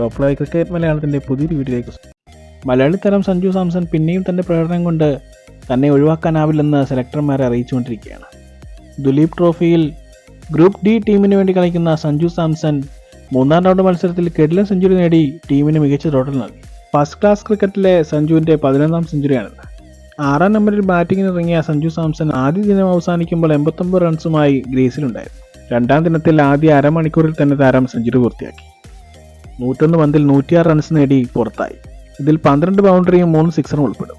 Live cricket മലയാളത്തിന്റെ പുതിയൊരു വീഡിയോയിലേക്ക്. മലയാളി താരം സഞ്ജു സാംസൺ പിന്നെയും തന്റെ പ്രകടനം കൊണ്ട് തന്നെ ഒഴിവാക്കാനാവില്ലെന്ന് സെലക്ടർമാരെ അറിയിച്ചുകൊണ്ടിരിക്കുകയാണ്. ദുലീപ് ട്രോഫിയിൽ ഗ്രൂപ്പ് ഡി ടീമിന് വേണ്ടി കളിക്കുന്ന സഞ്ജു സാംസൺ മൂന്നാം റൗണ്ട് മത്സരത്തിൽ കെഡിലൻ സെഞ്ചുറി നേടി ടീമിന് മികച്ച ടോട്ടൽ നൽകി. ഫസ്റ്റ് ക്ലാസ് ക്രിക്കറ്റിലെ സഞ്ജുവിന്റെ പതിനൊന്നാം സെഞ്ചുറിയാണിത്. ആറാം നമ്പറിൽ ബാറ്റിംഗിന് ഇറങ്ങിയ സഞ്ജു സാംസൺ ആദ്യ ദിനം അവസാനിക്കുമ്പോൾ എൺപത്തൊമ്പത് റൺസുമായി ഗ്രീസിലുണ്ടായിരുന്നു. രണ്ടാം ദിനത്തിൽ ആദ്യ അരമണിക്കൂറിൽ തന്നെ താരം സെഞ്ചുറി പൂർത്തിയാക്കി. നൂറ്റൊന്ന് പന്തിൽ നൂറ്റിയാറ് റൺസ് നേടി പുറത്തായി. ഇതിൽ പന്ത്രണ്ട് ബൗണ്ടറിയും മൂന്ന് സിക്സറും ഉൾപ്പെടും.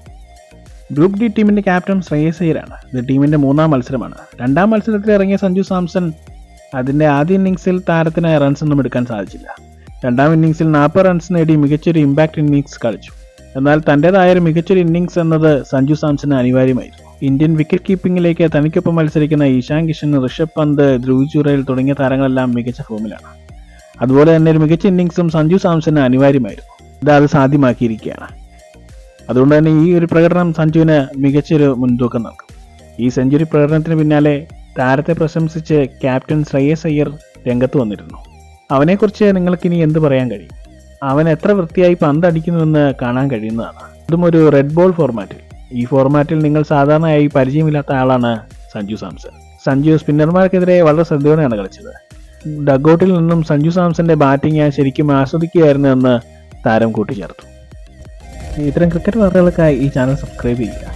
ഗ്രൂപ്പ് ഡി ടീമിന്റെ ക്യാപ്റ്റൻ ശ്രേയസ് അയ്യരാണ്. ഇത് ടീമിന്റെ മൂന്നാം മത്സരമാണ്. രണ്ടാം മത്സരത്തിൽ ഇറങ്ങിയ സഞ്ജു സാംസൺ അതിന്റെ ആദ്യ ഇന്നിംഗ്സിൽ താരത്തിന് റൺസ് ഒന്നും എടുക്കാൻ സാധിച്ചില്ല. രണ്ടാം ഇന്നിംഗ്സിൽ നാൽപ്പത് റൺസ് നേടി മികച്ചൊരു ഇമ്പാക്ട് ഇന്നിംഗ്സ് കളിച്ചു. എന്നാൽ തന്റെതായ ഒരു മികച്ചൊരു ഇന്നിംഗ്സ് എന്നത് സഞ്ജു സാംസന് അനിവാര്യമായിരുന്നു. ഇന്ത്യൻ വിക്കറ്റ് കീപ്പിംഗിലേക്ക് തനിക്കൊപ്പം മത്സരിക്കുന്ന ഈശാൻ കിഷൻ ഋഷഭ് പന്ത് ധ്രുവ് ചുറേൽ തുടങ്ങിയ താരങ്ങളെല്ലാം മികച്ച ഫോമിലാണ് അതുപോലെ തന്നെ ഒരു മികച്ച ഇന്നിങ്സും സഞ്ജു സാംസന് അനിവാര്യമായിരുന്നു. ഇത് അത് സാധ്യമാക്കിയിരിക്കുകയാണ്. അതുകൊണ്ട് തന്നെ ഈ ഒരു പ്രകടനം സഞ്ജുവിന് മികച്ചൊരു മുൻതൂക്കം നൽകും. ഈ സെഞ്ചുറി പ്രകടനത്തിന് പിന്നാലെ താരത്തെ പ്രശംസിച്ച് ക്യാപ്റ്റൻ ശ്രേയസ് അയ്യർ രംഗത്ത് വന്നിരുന്നു. അവനെക്കുറിച്ച് നിങ്ങൾക്കിനി എന്ത് പറയാൻ കഴിയും? അവൻ എത്ര വൃത്തിയായി പന്ത് അടിക്കുന്നുവെന്ന് കാണാൻ കഴിയുന്നതാണ്. അതും ഒരു റെഡ് ബോൾ ഫോർമാറ്റിൽ ഈ ഫോർമാറ്റിൽ നിങ്ങൾ സാധാരണയായി പരിചയമില്ലാത്ത ആളാണ് സഞ്ജു സാംസൺ. സഞ്ജു സ്പിന്നർമാർക്കെതിരെ വളരെ ശ്രദ്ധയോടെയാണ് കളിച്ചത്. ഡഗൌട്ടിൽ നിന്നും സഞ്ജു സാംസന്റെ ബാറ്റിംഗ് ഞാൻ ശരിക്കും ആസ്വദിക്കുകയായിരുന്നു എന്ന് താരം കൂട്ടിച്ചേർത്തു. ഇത്തരം ക്രിക്കറ്റ് വാർത്തകൾക്കായി ഈ ചാനൽ സബ്സ്ക്രൈബ് ചെയ്യുക.